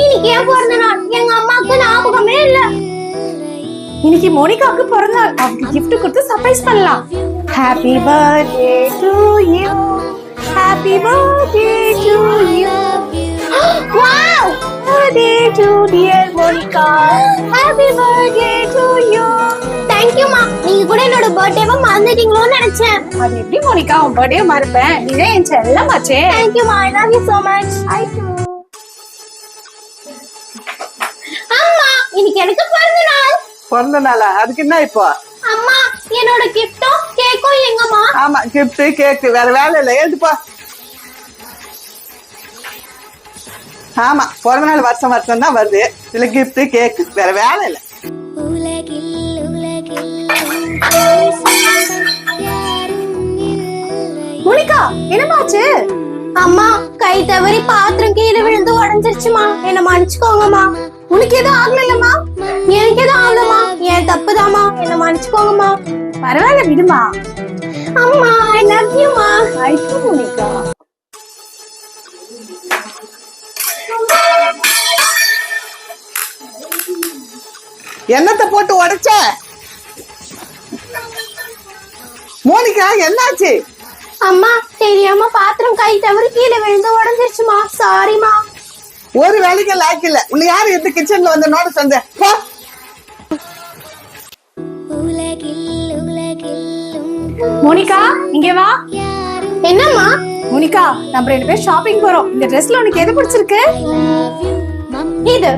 இன்னைக்கு ஏன் பிறந்த நாள்? எங்க அம்மாக்கு ஞாபகமே இல்ல. இன்னைக்கு மோனிகாவுக்கு பிறந்த நாள். அவங்களுக்கு gift கொடுத்து சர்ப்ரைஸ் பண்ணலாம். Happy birthday to you happy birthday to you wow birthday to dear Monica happy birthday to you thank you மா நீங்க கூட என்னோட பர்த்டேவை மறந்துட்டீங்களோன்னு நினைச்சேன். அது எப்படி மோனிகா உன் பர்த்டே மறப்பேன் நீவே என் செல்லமாச்சே. தேங்க் யூ மா I love you so much. I too எனக்கு பிறந்த நாள். பிறந்த நாளா? அதுக்கு என்ன இப்போ? அம்மா என்னோட கிஃப்டும் கேக்கும் எங்கம்மா? ஆமா கிஃப்ட் கேக்கு வேற வேலை இல்லை. எழுதுப்பா ஆமா பிறந்த நாள் வருஷம் வருஷம் தான் வருது. இதுல கிஃப்ட் கேக்கு வேற வேலை இல்லை. உலகில் மோனிகா என்னமாச்சு? அம்மா கை தவறி பாத்திரம் கீழே விழுந்து உடஞ்சிருச்சுமா. என்ன மன்னிச்சுக்கோங்கம்மா. உனக்கு எதுவும் ஆகலம்மா எனக்கு எதுவும் ஆகலமா என் தப்புதாம்மா. என்ன மன்னிச்சுக்கோங்கம்மா. பரவாயில்ல விடுமா. அம்மா ஐ லவ் யூமா ஐ டு மோனிகா என்னத்தை போட்டு உடைச்ச? மோனிகா என்னாச்சு? அம்மா தெரியாம பாத்திரம் கை தவறி கீழே விழுந்து உடஞ்சிருச்சுமா சாரிமா ஒரு வேலைக்கு லாய்க்கு இல்ல. உன்னை யாரு எந்த கிச்சன்ல வந்து நோட சொந்த போ. உலகில் உலகில் மோனிகா இங்க வா. என்னம்மா? மோனிகா நம்ம ரெண்டு பேரும் ஷாப்பிங் போறோம். இந்த ட்ரெஸ்ல உனக்கு எது பிடிச்சிருக்கு? இது.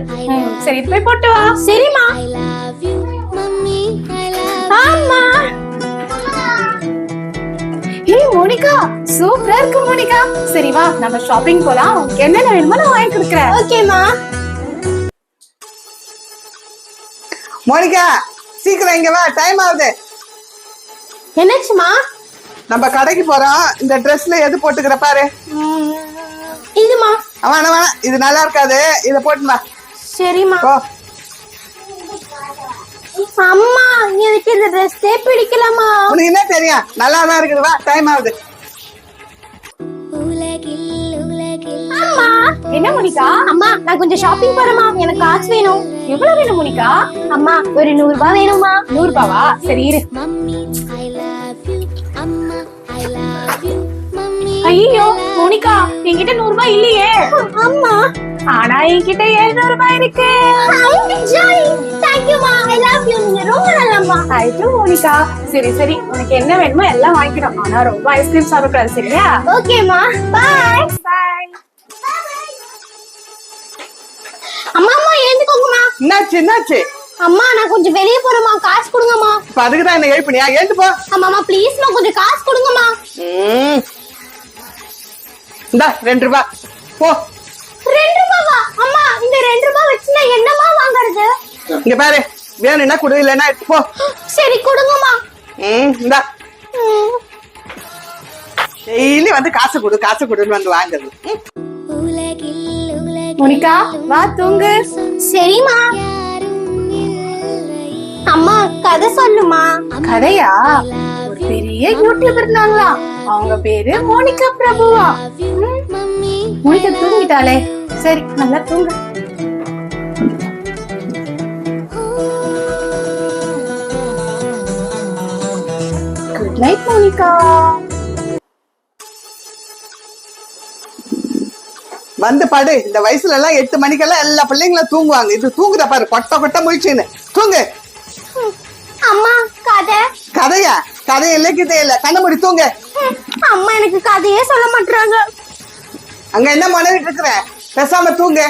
சரி இது போய் போட்டு வா. சரிம்மா. மோனிகா. சூப்பரா இருக்கு மோனிகா. சரி வா நம்ம ஷாப்பிங் போலாம். உனக்கு என்னென்ன வேணுமோ நான் வாங்கி கொடுக்குறேன். ஓகேம்மா மோனிகா சீக்கிரம் இங்க வா டைம் ஆகுது. என்னாச்சுமா நம்ம கடைக்கு போறோம். இந்த ட்ரெஸ்ல எது போட்டுக்கிற பாரு. இதுமா வேணாம் வேணாம் இது நல்லா இருக்காது. இத போட்டு வா. சரிம்மா போ. அம்மா எனக்கு இந்த ட்ரெஸ்ஸே பிடிக்கலமா உனக்கு என்ன தெரியும்? நல்லா தான் இருக்குது. வா டைம் ஆகுது. என்ன மோனிகா? அம்மா நான் கொஞ்சம் ஷாப்பிங் போறேம்மா. எனக்கு காசு வேணும். எவ்வளவு வேணும் மோனிகா? அம்மா ஒரு நூறு ரூபாய் வேணுமா நூறு ரூபாவா சரி இரு. மம்மி ஐ லவ் யூ அம்மா ஐ லவ் யூ மம்மி ஐயோ மோனிகா என்கிட்ட நூறு ரூபாய் இல்லையே. அம்மா. ஆனா என்கிட்ட எழுநூறு ரூபாய் இருக்கு மோனிகா. சரி சரி. உனக்கு என்ன வேணுமோ எல்லாம் வாங்கிக்கணும். ஆனா ரொம்ப ஐஸ்கிரீம் சாப்பிடக்கூடாது சரியா? ஓகேம்மா பாய் என்னாச்சு என்னாச்சு? அம்மா நான் கொஞ்சம் வெளியே போறேம்மா. காசு கொடுங்கம்மா. இப்ப அதுக்கு தான் என்ன எழுப்பினியா எழுந்து போ. அம்மாமா ப்ளீஸ்மா கொஞ்சம் காசு கொடுங்கம்மா. ம். இந்தா ரெண்டு ரூபா. போ. ரெண்டு ரூபாவா? அம்மா இந்த ரெண்டு ரூபாய் வச்சு நான் என்னம்மா வாங்குறது? இங்க பாரு வேணும்னா கொடு இல்லைன்னா எடுத்து போ. சரி கொடுங்கம்மா. ம் இந்தா. ம். டெய்லி வந்து காசு கொடு காசு கொடுன்னு வந்து வாங்குறது. ம். மோனிகா வா தூங்கு. சரிம்மா. அம்மா கதை சொல்லுமா. கதையா? ஒரு பெரிய யூடியூபர் இருந்தாங்களா? அவங்க பேரு மோனிகா பிரபுவா. மோனிகா தூங்கிட்டாளே. சரி நல்லா தூங்கு. Good night Monica. வந்து படு இந்த வயசுல எல்லாம் எட்டு மணிக்கெல்லாம் எல்லா பிள்ளைங்களும் தூங்குவாங்க. இது தூங்குத பாரு கொட்ட கொட்ட முழிச்சுன்னு. தூங்கு. அம்மா கதை. கதையா? கதை இல்லை கிட்டே இல்ல. கண்ண மூடி தூங்கு. அம்மா எனக்கு கதையே சொல்ல மாட்டாங்க அங்க என்ன மனைவிட்டு இருக்கிற? பேசாம தூங்கு.